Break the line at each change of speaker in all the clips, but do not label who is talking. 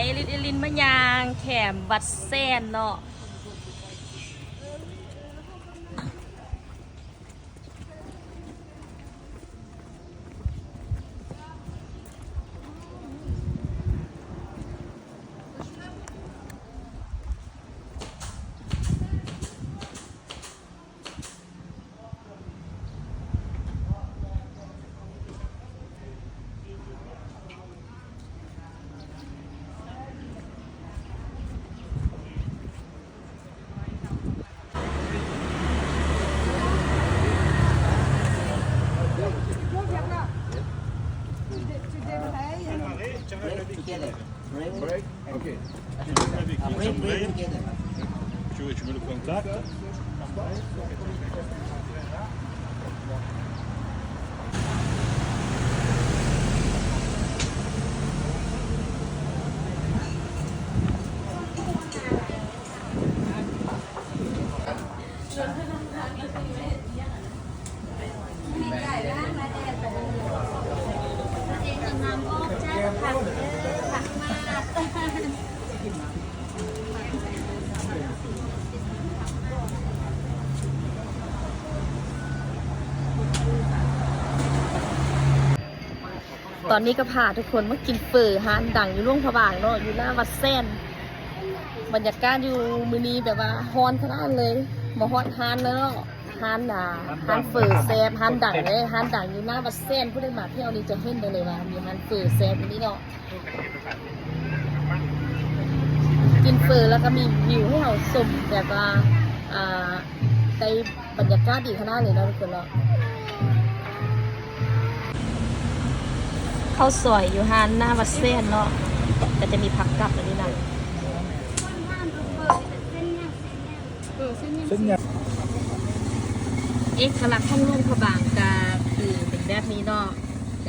ยลินลินมะยาง แขมวัดแซนเนาะ
Deixa eu ver o primeiro contato. Thank you.
ตอนนี้ก็พาทุกคนมากินเฟอฮานดังอยู่ร่วงพระบางเนาะอยู่หน้าวัดแซนบรรยากาศอยู่มือนี้แบบว่าฮอนขนาดเลยมาฮอดฮานแล้วเนาะฮานอะฮานเฟอแซบฮานดังเลยฮานดังอยู่หน้าวัดแซนผู้ได้มาเที่ยวนี้จะเห็นได้เลยว่ามีฮานเฟอแซบนี่เนาะกินเฟอแล้วก็มีวิวให้เราชมแบบว่าอ่าในบรรยากาศดีขนาดเลยเนาะทุกคนเนาะ ข้าวสวยอยู่ฮานหน้าวัดเส้นเนาะแต่จะมีผักกลับอันนี้นะ
Sinh nhật.
เอกลักษณ์ของลุงพระบางกาคือเป็นแบบนี้เนาะ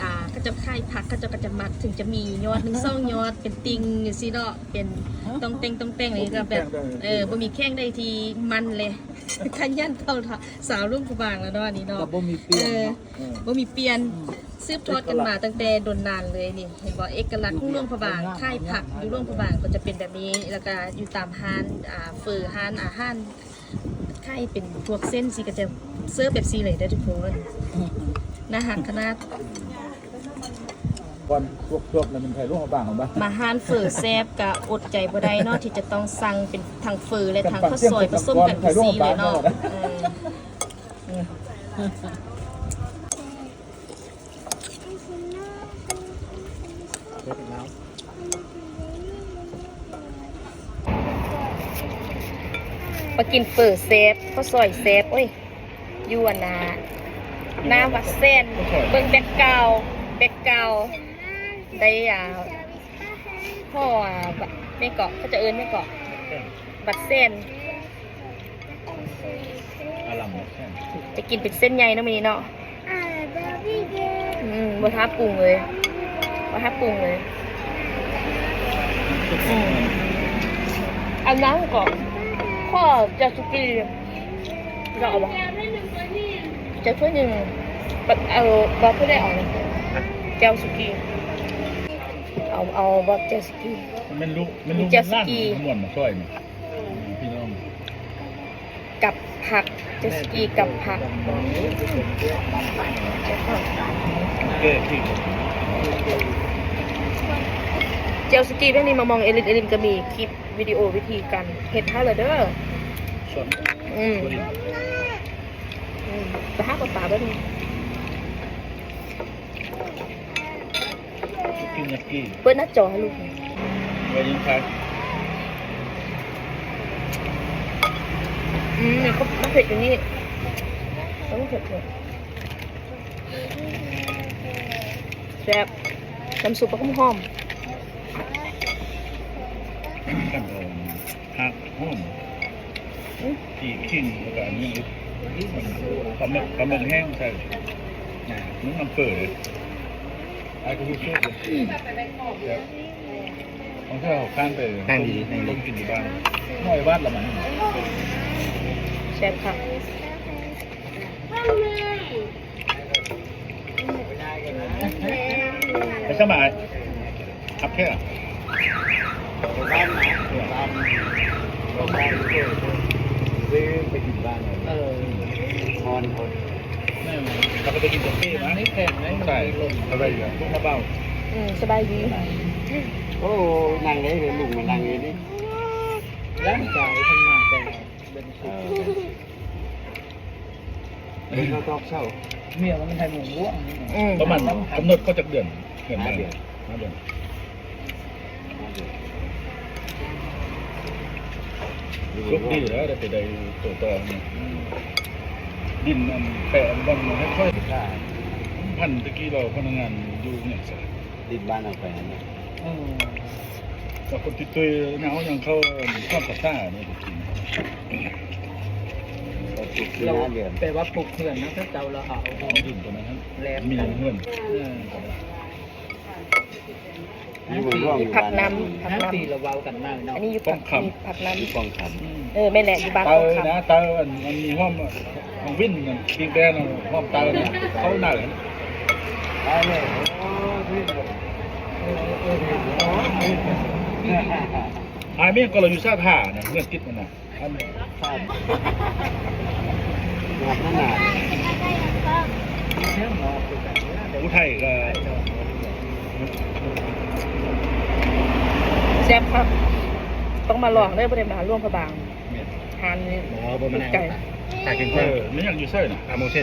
อ่าก็จะค่ายผักก็จะก็จะมัดถึงจะมียอดหนึ่งสองยอดเป็นติงอย่างซี่เนาะเป็นต้องเต้งต้องเต้งอะไรก็แบบเออบ่มีแข้งได้ทีมันเลยขยันเท่าสาวลุงพระบางแล้วเนาะอันนี้เนาะ
Là bố mì
เอ
tiên.
อบ่มีเปลี่ยน สืบทอดกันมาตั้งแต่โดนนานเลยนี่เห็นบอกเอกลักษณ์ของร่วงพระบางค่ายผักอยู่ร่วงพระบางก็จะเป็นแบบนี้แล้วก็อยู่ตามห้านอ่าเฟอห้านอาหารค่ายเป็นพวกเส้นสีก็จะเสิร์ฟแบบซีเลยได้อทุกคนนะหักขนาด
Còn thuốc thuốc là mình phải lúc mà bảng của bạn.
มาห้านเฟอแซบกะอดใจบ่ได้เนาะที่จะต้องสั่งเป็นทางเฟอและทางข้าวซอยผสมกันเป็นซีเลยเนาะ มากินเฟอแซบข้าวซอยแซบโอ้ยอยวนนาหน้าวัดเส้นเบิ่งแบกกราวด์แบกกราวด์ได้อ่าพ่ออ่าบะไม่เกาะเขาจะเอิ้นไม่เกาะบัดเส้น
À lòng một xem.
จะกินเป็นเส้นใหญ่เนาะมีเนาะอืมบ่ท้าปรุงเลยบ่ท้าปรุงเลยอืมอันน้ำก่อน พ่อจะสุกี้จะเอาบ่จะถ้วยหนึ่งแบบเอาบอสเพื่อได้เอาเลยเจลสุกี้เอาเอาบอสเจลสุกี้
Mình lúc mình lúc
Jet
lăn
ski.
muộn mà xoay mà. Thì nó
กับผักเจลสกีกับผัก
ok thì
เจลสกีเรื่องนี้มามองเอลินเอลินก็มีคลิป วิดีโอวิธีการเฮ็ดให้เลยเด้อ
chuẩn.
อืม
Quy định.
อืมไปหาปลาปลาเบ้าง
Kim nhật kỳ.
เปิดหน้าจอให้ลูกหน่อย
Về những cái
อืมเนี่ยเขาน้ำเผ็ดอยู่นี่น้ำเผ็ดเลยแซ่บน้ำซุปก็หอม
กันเอ่อหักห้อมกี่ขิงแล้วก็อันนี้ปลาหมึกปลาหมึกแห้งใช่น้ำน้ำเปิดไอ้ก็รู้สึกครับของเธอข้างไปข้างดีต้มกินที่บ้านน้อยบ้านละมัน
แซ่บค่ะ
ไปสมัยอัพแค่
บ้านนะบ้านบ้านซื้อไปกินบ้านเลย
เออ
ฮอนคน
นี่เราก็ไปกินกาแฟนะ
นี่แข็งไหม
ใช่อะไรอย่างเงี้ยพวกมาเบ้า
อืมสบายดี
โอ้นั่งได้เลยลุงมานั่งอยู่นี่
ร่างกายทำงานแต่เป็น
เออเป็นข้าวตอกเช่า
เมียมันไทยหมูร่วงนี่
อืม
ประมาณกำหนดก็จะเดือนเดือนห้าเดือนห้าเดือน ลุกดีแล้วได้ไปได้ตัวต่อเนี่ยดินอันแปะอันบอลมันให้ค่อย
ใช่
พันตะกี้เราพนักงานอยู่เนี่ยสิ
ดินบ้านเอาไปนั่นนะ
เออ
แต่คนที่ตุยเงาอย่างเขาชอบกับซ่าเนี่ยจริง
เราปลูกที่
เรา
ห้าเดือน
แปลว่าปลุกเพื่อนนะถ้าเจ้าเราเอา
ๆของดินตัวนั้น
แหลม
มี
กัน
เพื่อน
เออ
อยู่บนร่องอยู่
ผัก
บ้าน
น้ำผัก
น้ำ
น้
ตีเราเบากันมากำเนาะ
อันนี้อยู่ผักมีผักน้
อยู่กองขัน
อืมำ
เออไม่แหละอยู่บ้าน
เตา
ตรงค
นะเตาอันมันมีห้อมของวินปิงแดนห้อมเตาเนี่ยเขาหนาเลย
ไปเลยโอ้ที่บอก
อายเมียก็เราอยู่ซาท่าเนี่ยเงื่อนติดมันนะอัน
ชาติงานขนาด
เชื่อมนอนคือกันเนี่ยเดี๋ยว
อุทัยก็
แซ่บครับ ต้องมาลองได้ประเด็นมาร่วมพระบางทานนี่
หมอบนมัน
ไก่
ตากิน
เอ
เพื่อ
อไม่อยากอยู่เซ่นะ
ตาโมเซ่